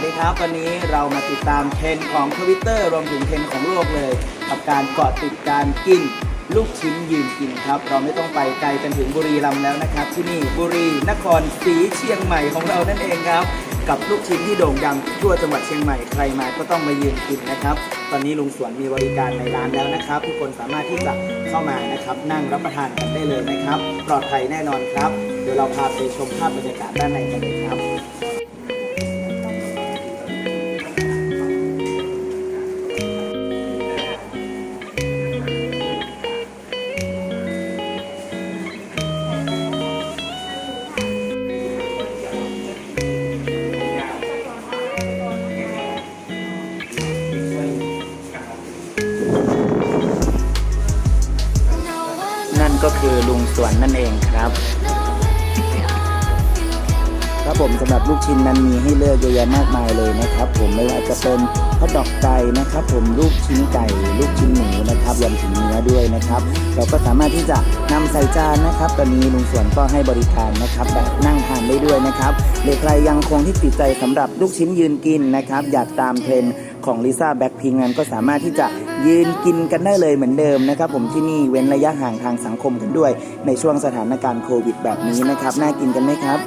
วัสดีครับ วันนี้เรามาติดตามเทรนด์ของทวิตเตอร์รวมถึงเทรนด์ของโลกเลย กับการเกาะติดการกิน ลูกชิ้นยืนกินครับ เราไม่ต้องไปไกลกันถึงบุรีรัมย์แล้วนะครับ ที่นี่บุรีนครศรีเชียงใหม่ของเรานั่นเองครับ กับลูกชิ้นที่โด่งดังทั่วจังหวัดเชียงใหม่ใครมาก็ต้องมายืนกินนะครับ ตอนนี้ลุงสวนมีบริการในร้านแล้วนะครับ ทุกคนสามารถที่จะเข้ามานะครับ นั่งรับประทานกันได้เลยนะครับ ปลอดภัยแน่นอนครับเดี๋ยวเราพาไปชมภาพบรรยากาศด้านในกันเลยครับ นั่นก็คือลุงสวนนั่นเองครับครับผมสำหรับลูกชิ้นนั้นมีให้เลือกเยอะแยะมากมายเลยนะครับ ผมไม่ว่าจะเป็นข้าวดอกไก่นะครับ ผมลูกชิ้นไก่ ลูกชิ้นหมูนะครับรวมถึงเนื้อด้วยนะครับ เราก็สามารถที่จะนำใส่จานนะครับ ตอนนี้ลุงสวนก็ให้บริการนะครับแบบนั่งทานได้ด้วยนะครับหรือใครยังคงที่ติดใจสำหรับลูกชิ้นยืนกินนะครับ อยากตามเทรนด์ของลิซ่าแบ็คพิงนั้นก็สามารถที่จะ ยืนกินกันได้เลยเหมือนเดิมนะครับผมที่นี่เว้นระยะห่างทางสังคมกันด้วย ในช่วงสถานการณ์โควิดแบบนี้นะครับ น่ากินกันไหมครับ